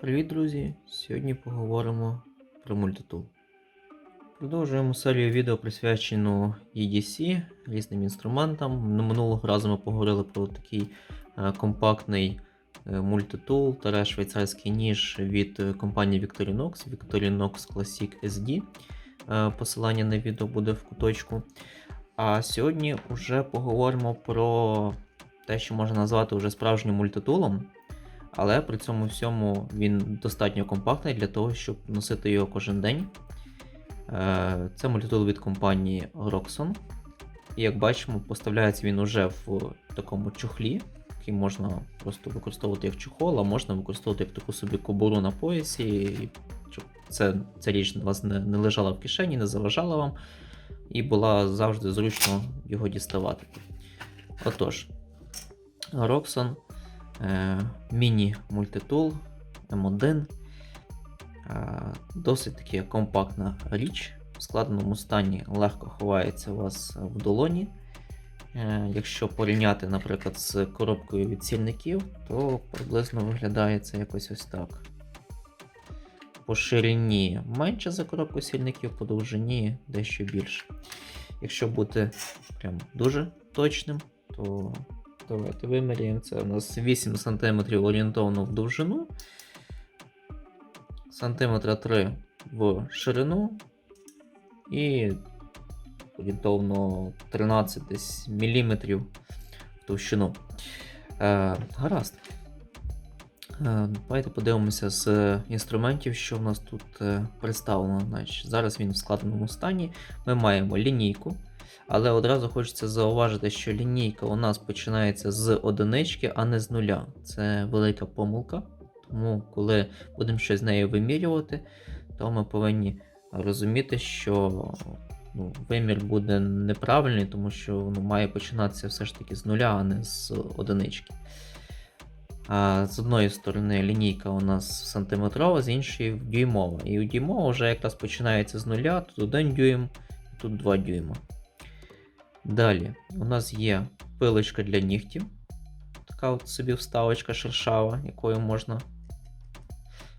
Привіт, друзі! Сьогодні поговоримо про мультитул. Продовжуємо серію відео присвячену EDC, різним інструментам. Минулого разу ми поговорили про такий е, компактний е, мультитул та швейцарський ніж від е, компанії Victorinox, Victorinox Classic SD. Посилання на відео буде в куточку. А сьогодні вже поговоримо про те, що можна назвати вже справжнім мультитулом. Але при цьому всьому він достатньо компактний для того, щоб носити його кожен день. Е, Це мультитул від компанії Roxon. І як бачимо, поставляється він уже в такому чохлі, який можна просто використовувати як чохол, а можна використовувати як таку собі кобуру на поясі, щоб це, ця річ у вас не, не лежала в кишені, не заважала вам, і була завжди зручно його діставати. Отож, Roxon міні-мультитул М1. Е, Досить таки компактна річ. В складеному стані легко ховається у вас в долоні. Е, Якщо порівняти, наприклад, з коробкою від сільників, то приблизно виглядає це якось ось так. По ширині менше за коробку сільників, по довжині дещо більше. Якщо бути прям дуже точним, то Давайте виміряємо. Це у нас 8 см орієнтовно в довжину, сантиметра 3 в ширину і орієнтовно 13 десь міліметрів в товщину. Е, гаразд. Е, давайте подивимося з інструментів, що в нас тут е, представлено. Значить, зараз він в складеному стані. Ми маємо лінійку. Але одразу хочеться зауважити, що лінійка у нас починається з одинички, а не з нуля. Це велика помилка. Тому, коли будемо щось з нею вимірювати, то ми повинні розуміти, що ну, вимір буде неправильний, тому що ну, має починатися все ж таки з нуля, а не з одинички. А з одної сторони лінійка у нас сантиметрова, з іншої дюймова. І у дюймова вже якраз починається з нуля, тут 1 дюйм, тут 2 дюйма. Далі у нас є пилочка для нігтів. Така от собі вставочка шершава, якою можна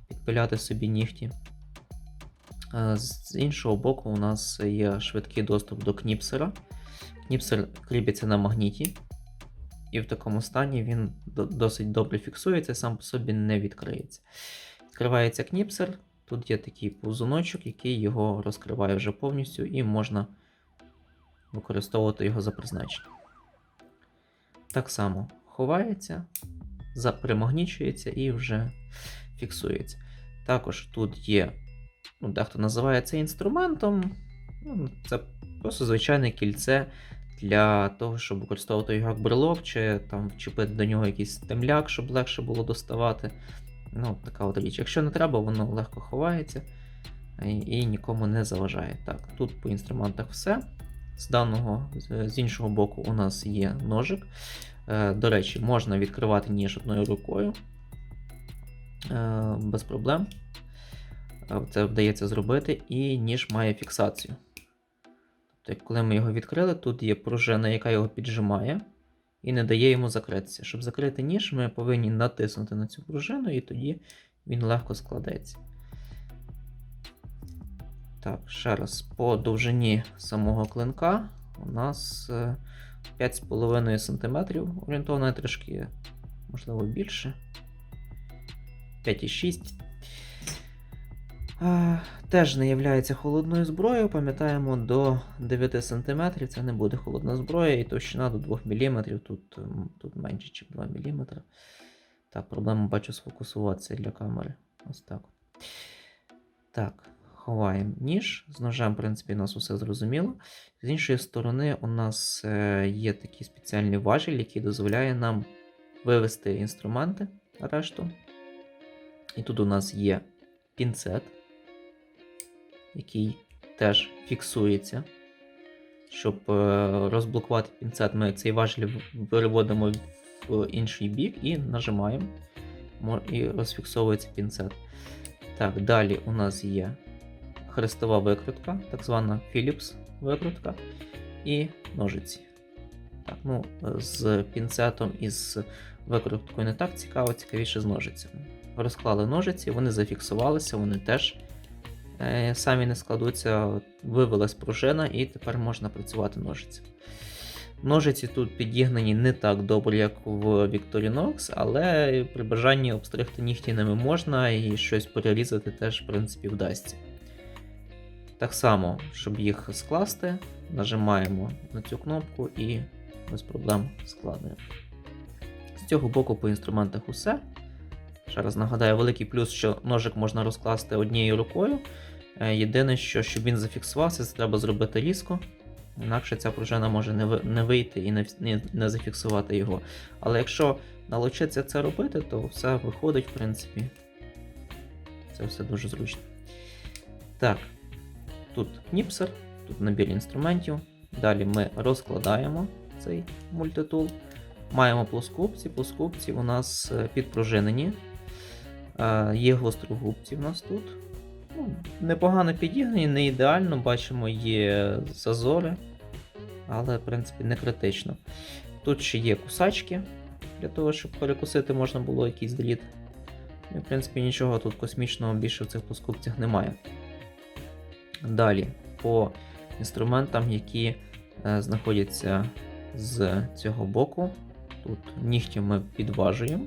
підпиляти собі нігті. З іншого боку, у нас є швидкий доступ до кніпсера. Кніпсер кріпиться на магніті, і в такому стані він досить добре фіксується, сам по собі не відкриється. Відкривається кніпсер, тут є такий повзуночок, який його розкриває вже повністю, і можна використовувати його за призначенням. Так само ховається, примагнічується і вже фіксується. Також тут є, ну, дехто називає це інструментом. Ну, Це просто звичайне кільце для того, щоб використовувати його як брелок, чи там вчепити до нього якийсь темляк, щоб легше було доставати. Ну, така от річ. Якщо не треба, воно легко ховається і, і нікому не заважає. Так, тут по інструментах все. З даного, з іншого боку, у нас є ножик. Е, До речі, можна відкривати ніж одною рукою е, без проблем. Е, Це вдається зробити, і ніж має фіксацію. Тобто, коли ми його відкрили, тут є пружина, яка його піджимає і не дає йому закритися. Щоб закрити ніж, ми повинні натиснути на цю пружину, і тоді він легко складеться. Так, ще раз, по довжині самого клинка у нас 5,5 см, орієнтовно трішки, можливо, більше. 5,6. Теж не є холодною зброєю, пам'ятаємо, до 9 см це не буде холодна зброя, і товщина до 2 мм, тут тут менше, ніж 2 мм. Так, проблема бачу сфокусуватися для камери. Ось так. Так. Ховаємо ніж. З ножем, в принципі, у нас усе зрозуміло. З іншої сторони, у нас е, є такий спеціальний важіль, який дозволяє нам вивести інструменти решту. І тут у нас є пінцет, який теж фіксується. Щоб е, розблокувати пінцет, ми цей важіль переводимо в інший бік і нажимаємо, і розфіксовується пінцет. Так, далі у нас є хрестова викрутка, так звана Philips викрутка, і ножиці. Так, ну, З пінцетом і з викруткою не так цікаво, цікавіше з ножицями. розклали ножиці, вони зафіксувалися, вони теж е, самі не складуться, вивелась пружина, і тепер можна працювати ножиці. Ножиці тут підігнані не так добре, як в Victorinox, але при бажанні обстригти нігті ними можна і щось перерізати теж, в принципі, вдасться. Так само, щоб їх скласти, нажимаємо на цю кнопку і без проблем складуємо. З цього боку по інструментах усе. Ще раз нагадаю, великий плюс, що ножик можна розкласти однією рукою. Е, Єдине, що щоб він зафіксувався, це треба зробити різко. Інакше ця пружина може не вийти і не зафіксувати його. Але якщо налучитися це робити, то все виходить, в принципі. Це все дуже зручно. Так, тут кніпсер, тут набір інструментів. Далі ми розкладаємо цей мультитул. Маємо плоскопці. Плоскопці у нас е, підпружинені. Е, Є гострогубці в нас тут. Ну, непогано підігнані, не ідеально, бачимо, є зазори, але, в принципі, не критично. Тут ще є кусачки, для того, щоб перекусити можна було якийсь дріт. І, в принципі, нічого тут космічного більше в цих плоскопцях немає. Далі, по інструментам, які е, знаходяться з цього боку. Тут нігті ми підважуємо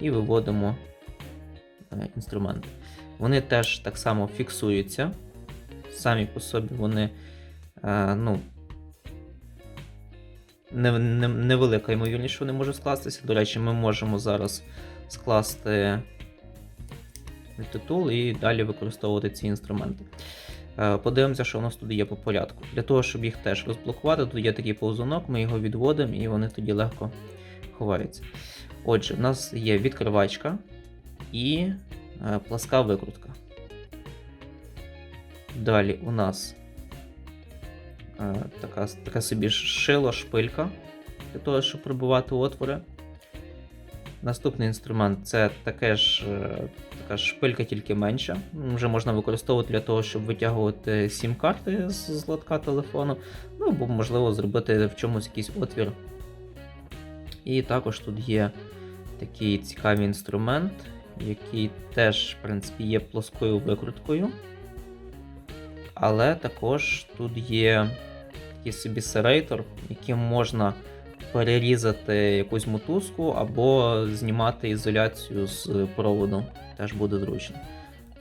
і виводимо е, інструмент. Вони теж так само фіксуються. Самі по собі вони е, ну, не, не, невелика ймовірність, що вони можуть скластися. До речі, ми можемо зараз скласти титул і далі використовувати ці інструменти. Е, Подивимося, що у нас тут є по порядку. Для того, щоб їх теж розблокувати, тут є такий повзунок, ми його відводимо і вони тоді легко ховаються. Отже, в нас є відкривачка і е, пласка викрутка. Далі у нас е, така, така собі шило, шпилька для того, щоб прибувати отвори. Наступний інструмент це таке ж, е, така ж шпилька, тільки менша. Вже можна використовувати для того, щоб витягувати сім-карти з з лотка телефону, ну або можливо зробити в чомусь якийсь отвір. І також тут є такий цікавий інструмент, який теж, в принципі, є плоскою викруткою. Але також тут є такий собі серейтор, яким можна перерізати якусь мотузку або знімати ізоляцію з проводу. Теж буде зручно.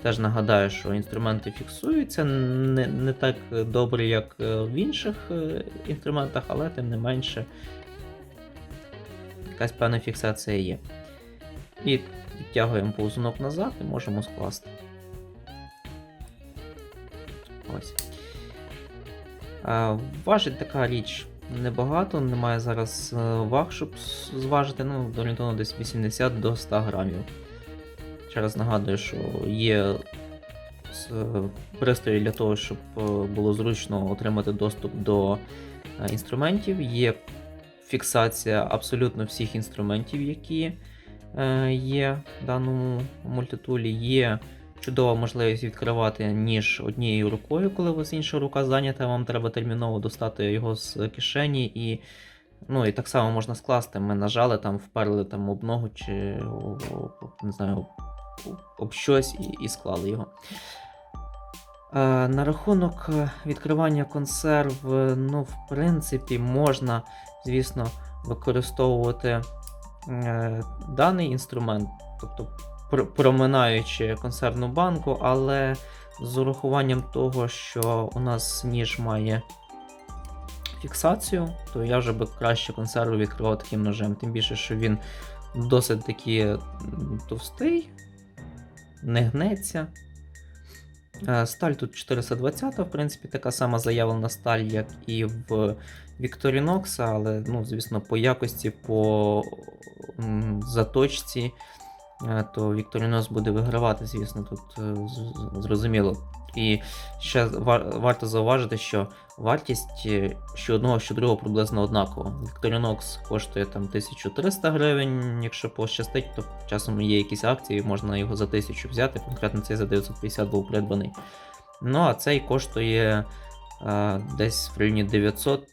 Теж нагадаю, що інструменти фіксуються не, не так добре, як е, в інших е, інструментах, але тим не менше якась певна фіксація є. І відтягуємо повзунок назад і можемо скласти. Ось. Важить така річ небагато, немає зараз е, ваг, щоб зважити, ну, орієнтовно десь 80 до 100 грамів. Ще раз нагадую, що є пристрої для того, щоб е, було зручно отримати доступ до е, інструментів. Є фіксація абсолютно всіх інструментів, які е, є в даному мультитулі. Є чудова можливість відкривати ніж однією рукою, коли у вас інша рука зайнята, вам треба терміново достати його з кишені і. Ну і так само можна скласти. Ми нажали там, вперли там об ногу чи не знаю, об, щось і, і склали його. Е, на рахунок відкривання консерв, ну, в принципі, можна, звісно, використовувати е, даний інструмент, тобто проминаючи консервну банку, але з урахуванням того, що у нас ніж має фіксацію, то я вже би краще консерву відкривав таким ножем. Тим більше, що він досить таки товстий, не гнеться. Е, Сталь тут 420, в принципі, така сама заявлена сталь, як і в Victorinox, але, ну, звісно, по якості, по заточці, то Victorinox буде вигравати, звісно, тут е, зрозуміло. І ще варто зауважити, що вартість е, що одного, що другого приблизно однакова. Victorinox коштує там 1300 гривень, якщо пощастить, то часом є якісь акції, можна його за 1000 взяти, конкретно цей за 950 був придбаний. Ну а цей коштує е, десь в районі 900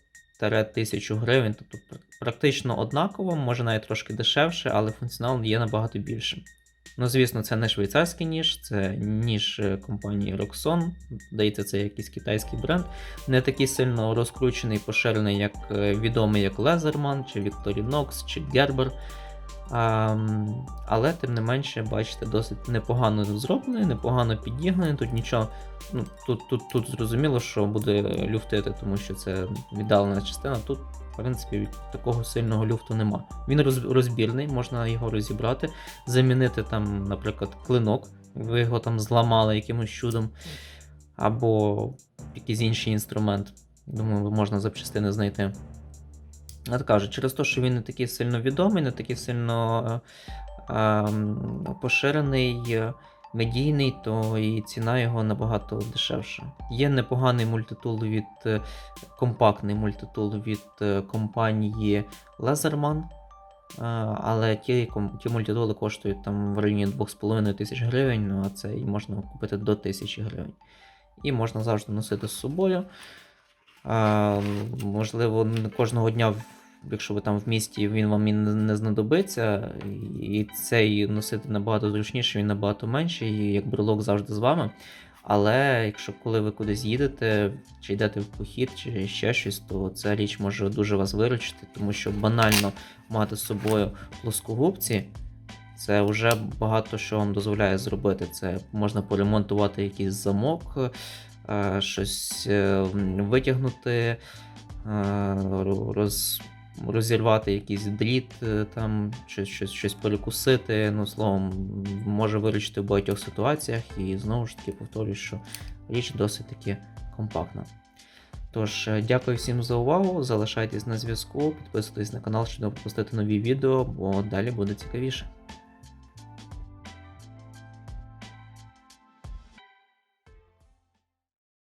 1000 гривень, тобто практично однаково, може навіть трошки дешевше, але функціонал є набагато більшим. Ну, звісно, це не швейцарський ніж, це ніж е, компанії Roxon. Здається, це якийсь китайський бренд. Не такий сильно розкручений, поширений, як е, відомий як Leatherman, чи Victorinox, чи Gerber. А, але, тим не менше, бачите, досить непогано зроблений, непогано підігнаний. Тут нічого. Ну, тут, тут, тут зрозуміло, що буде люфтити, тому що це віддалена частина. Тут, в принципі, такого сильного люфту нема. Він розбірний, можна його розібрати, замінити там, наприклад, клинок, ви його там зламали якимось чудом, або якийсь інший інструмент. Думаю, можна запчастини знайти. От кажу, через те, що він не такий сильно відомий, не такий сильно е, ем, поширений, е, медійний, то і ціна його набагато дешевша. Є непоганий мультитул від е, компактний мультитул від е, компанії Laserman. Але ті, ті мультитули коштують там в районі 2,5 тисяч гривень, ну а це і можна купити до 1000 гривень. І можна завжди носити з собою. А, можливо, кожного дня, якщо ви там в місті, він вам і не знадобиться, і цей носити набагато зручніше, він набагато менший, і як брелок завжди з вами. Але якщо коли ви кудись їдете, чи йдете в похід, чи ще щось, то ця річ може дуже вас виручити, тому що банально мати з собою плоскогубці. Це вже багато що вам дозволяє зробити. Це можна поремонтувати якийсь замок, е, щось е, витягнути, е, роз, розірвати якийсь дріт, е, там, чи щось, щось перекусити. Ну, словом, може вирішити в багатьох ситуаціях. І знову ж таки повторюю, що річ досить таки компактна. Тож, е, дякую всім за увагу. Залишайтесь на зв'язку, підписуйтесь на канал, щоб не пропустити нові відео, бо далі буде цікавіше.